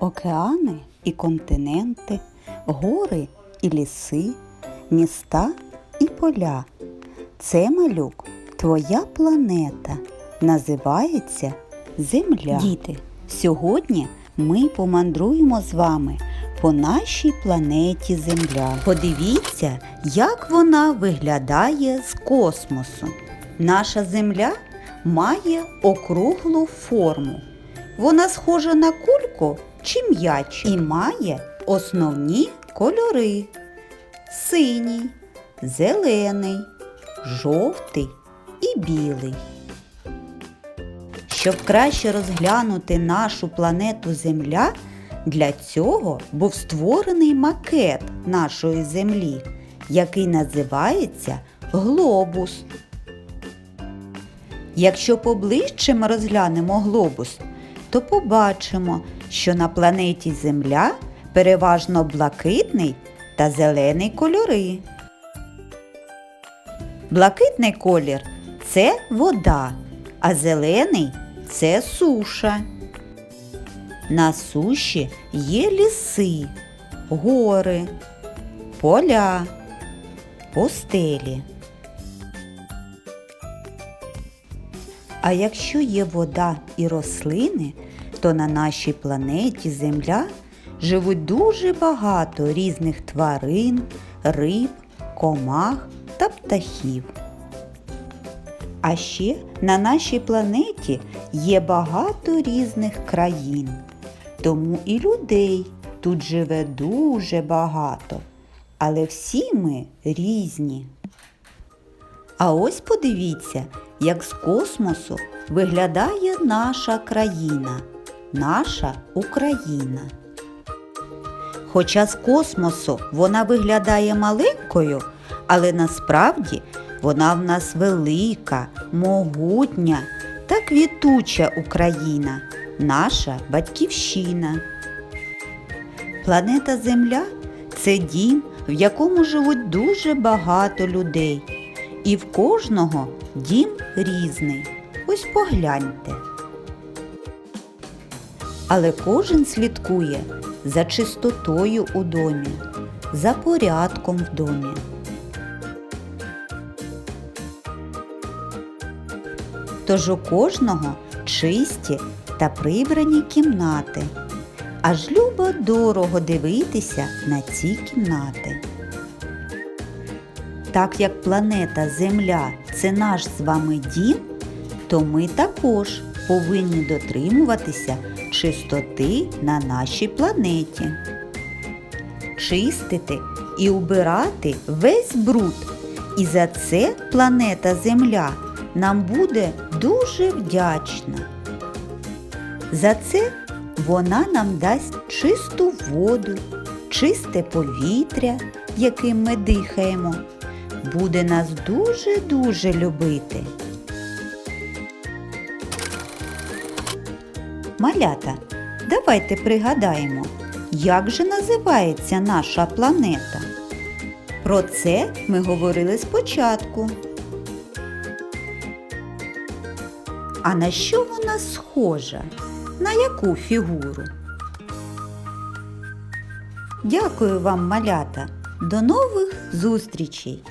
океани і континенти, гори і ліси, міста і поля. Це малюк, твоя планета. Називається Земля. Діти, сьогодні ми помандруємо з вами по нашій планеті Земля. Подивіться, як вона виглядає з космосу. Наша Земля має округлу форму. Вона схожа на кульку чи м'яч і має основні кольори: синій, зелений, жовтий і білий. Щоб краще розглянути нашу планету Земля, для цього був створений макет нашої Землі, який називається глобус. Якщо поближче ми розглянемо глобус, то побачимо, що на планеті Земля переважно блакитний та зелений кольори. Блакитний колір це вода, а зелений це суша. На суші є ліси, гори, поля, пустелі. А якщо є вода і рослини, то на нашій планеті Земля живуть дуже багато різних тварин, риб, комах та птахів. А ще на нашій планеті є багато різних країн, тому і людей тут живе дуже багато, але всі ми різні. А ось подивіться, як з космосу виглядає наша країна, наша Україна. Хоча з космосу вона виглядає маленькою, але насправді вона в нас велика, могутня та квітуча Україна, наша батьківщина. Планета Земля це дім, в якому живуть дуже багато людей. І в кожного дім різний. Ось погляньте. Але кожен слідкує за чистотою у домі, за порядком в домі. Тож у кожного чисті та прибрані кімнати. Аж любо дорого дивитися на ці кімнати. Так як планета Земля це наш з вами дім, то ми також повинні дотримуватися чистоти на нашій планеті. Чистити і убирати весь бруд. І за це планета Земля нам буде дуже вдячна. За це вона нам дасть чисту воду, чисте повітря, яким ми дихаємо, буде нас дуже-дуже любити. Малята, давайте пригадаємо, як же називається наша планета. Про це ми говорили спочатку. А на що вона схожа? На яку фігуру? Дякую вам, малята. До нових зустрічей!